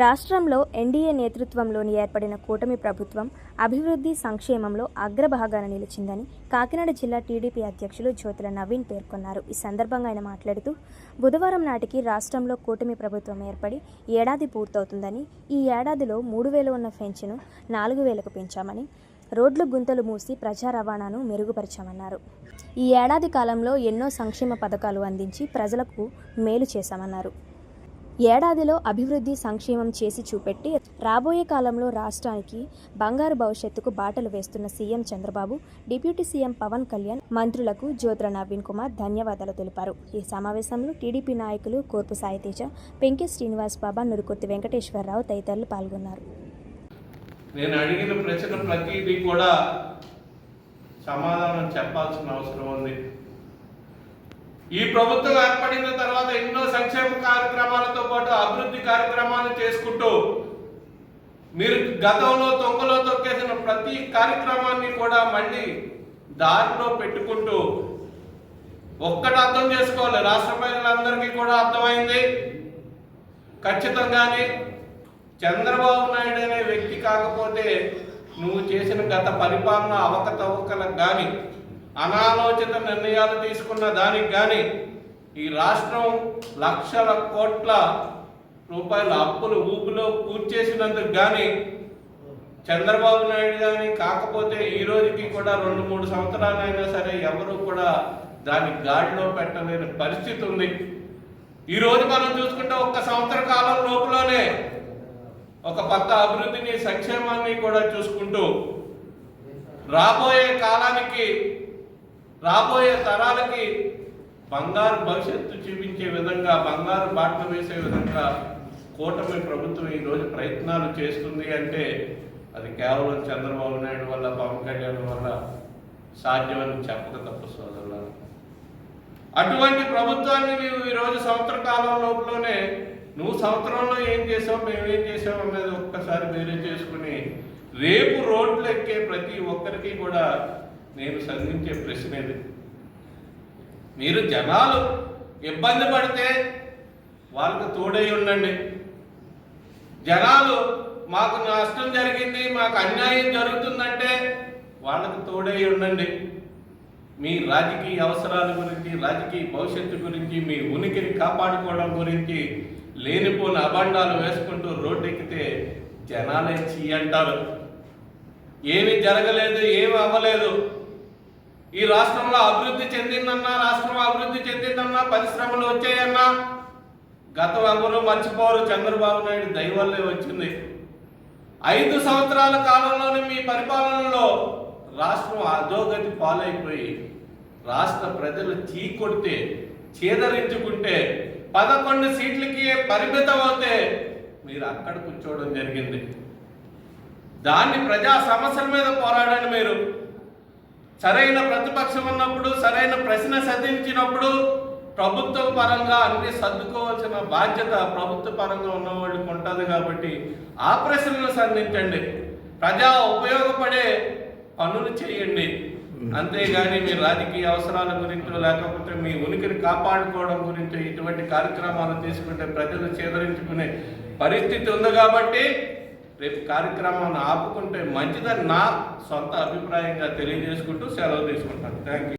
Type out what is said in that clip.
రాష్ట్రంలో ఎన్డీఏ నేతృత్వంలోని ఏర్పడిన కూటమి ప్రభుత్వం అభివృద్ధి సంక్షేమంలో అగ్రభాగాన నిలిచిందని కాకినాడ జిల్లా టీడీపీ అధ్యక్షులు జ్యోతుల నవీన్ పేర్కొన్నారు. ఈ సందర్భంగా ఆయన మాట్లాడుతూ బుధవారం నాటికి రాష్ట్రంలో కూటమి ప్రభుత్వం ఏర్పడి ఏడాది పూర్తవుతుందని ఈ ఏడాదిలో మూడు వేలు ఉన్న ఫెంచ్ను నాలుగు వేలకు పెంచామని రోడ్లు గుంతలు మూసి ప్రజా రవాణాను మెరుగుపరిచామన్నారు. ఈ ఏడాది కాలంలో ఎన్నో సంక్షేమ పథకాలు అందించి ప్రజలకు మేలు చేశామన్నారు. ఏడాదిలో అభివృద్ధి సంక్షేమం చేసి చూపెట్టి రాబోయే కాలంలో రాష్ట్రానికి బంగారు భవిష్యత్తుకు బాటలు వేస్తున్న CM Chandrababu deputy CM Pawan Kalyan మంత్రులకు జ్యోతుల నవీన్ కుమార్ ధన్యవాదాలు తెలిపారు. ఈ సమావేశంలో టీడీపీ నాయకులు కోర్పు సాయితేజ పెంకి శ్రీనివాస్ బాబా నురుకుర్తి వెంకటేశ్వరరావు తదితరులు పాల్గొన్నారు. నేను అడిగిన ప్రశ్న ప్రతిదీ కూడా సమాధానం చెప్పాల్సిన అవసరం ఉంది. ఈ ప్రభుత్వం ఏర్పడిన తర్వాత ఎన్నో సంక్షేమ కార్యక్రమాలతో పాటు అభివృద్ధి కార్యక్రమాలు చేసుకుంటూ మీరు గతంలో తొంగలో తొక్కేసిన ప్రతి కార్యక్రమాన్ని కూడా మళ్ళీ దారిలో పెట్టుకుంటూ ఒక్కటి అర్థం చేసుకోవాలి. రాష్ట్ర ప్రజలందరికీ కూడా అర్థమైంది. ఖచ్చితంగానే చంద్రబాబు నాయుడు అనే వ్యక్తి కాకపోతే నువ్వు చేసిన గత పరిపాలన అవకతవకలకు కానీ అనాలోచిత నిర్ణయాలు తీసుకున్న దానికి కానీ ఈ రాష్ట్రం లక్షల కోట్ల రూపాయల అప్పులు ఊపులో కూర్చేసినందుకు కానీ చంద్రబాబు నాయుడు కానీ కాకపోతే ఈ రోజుకి కూడా రెండు మూడు సంవత్సరాలైనా సరే ఎవరు కూడా దాన్ని గాడిలో పెట్టలేని పరిస్థితి ఉంది. ఈ రోజు మనం చూసుకుంటే ఒక్క సంవత్సర కాలం లోపలనే ఒక పక్క అభివృద్ధిని సంక్షేమాన్ని కూడా చూసుకుంటూ రాబోయే కాలానికి రాబోయే తరాలకి బంగారు భవిష్యత్తు చూపించే విధంగా బంగారు బాటలు వేసే విధంగా కూటమి ప్రభుత్వం ఈరోజు ప్రయత్నాలు చేస్తుంది అంటే అది కేవలం చంద్రబాబు నాయుడు వల్ల పవన్ కళ్యాణ్ వల్ల సాధ్యమని చెప్పక తప్పు సోదరులారా. అటువంటి ప్రభుత్వాన్ని మేము ఈరోజు సంవత్సర కాలం లోపలనే నువ్వు సంవత్సరంలో ఏం చేసావు మేము ఏం అనేది ఒక్కసారి వేరే చేసుకుని రేపు రోడ్లు ఎక్కే ప్రతి ఒక్కరికి కూడా నేను సంధించే ప్రశ్న ఇది. మీరు జనాలు ఇబ్బంది పడితే వాళ్ళకు తోడై ఉండండి. జనాలు మాకు నష్టం జరిగింది మాకు అన్యాయం జరుగుతుందంటే వాళ్ళకు తోడై ఉండండి. మీ రాజకీయ అవసరాల గురించి రాజకీయ భవిష్యత్తు గురించి మీ ఉనికిని కాపాడుకోవడం గురించి లేనిపోని అబండాలు వేసుకుంటూ రోడ్డెక్కితే జనాలే చీ అంటారు. ఏమి జరగలేదు ఏమి అవ్వలేదు. ఈ రాష్ట్రంలో అభివృద్ధి చెందిందన్నా రాష్ట్రం అభివృద్ధి చెందిందన్నా పరిశ్రమలు వచ్చాయన్నా గతం ఎవరు మర్చిపోరు చంద్రబాబు నాయుడు దయవల్లే వచ్చింది. ఐదు సంవత్సరాల కాలంలోనే మీ పరిపాలనలో రాష్ట్రం అధోగతి పాలైపోయి రాష్ట్ర ప్రజలు చీకొడితే చేదరించుకుంటే పదకొండు సీట్లకి పరిమితం అవుతే మీరు అక్కడ కూర్చోవడం జరిగింది. దాన్ని ప్రజా సమస్యల మీద పోరాడండి మీరు. సరైన ప్రతిపక్షం ఉన్నప్పుడు సరైన ప్రశ్న సదించినప్పుడు ప్రభుత్వ పరంగా అన్ని సర్దుకోవాల్సిన బాధ్యత ప్రభుత్వ పరంగా ఉన్న వాళ్ళకి ఉంటుంది కాబట్టి ఆ ప్రశ్నలను సంధించండి. ప్రజా ఉపయోగపడే పనులు చేయండి. అంతేగాని మీ రాజకీయ అవసరాల గురించో లేకపోతే మీ ఉనికిని కాపాడుకోవడం గురించో ఇటువంటి కార్యక్రమాలు తీసుకుంటే ప్రజలు చేదరించుకునే పరిస్థితి ఉంది కాబట్టి రేపు కార్యక్రమాన్ని ఆపుకుంటే మంచిదని నా సొంత అభిప్రాయంగా తెలియజేసుకుంటూ సెలవు తీసుకుంటాను. Thank you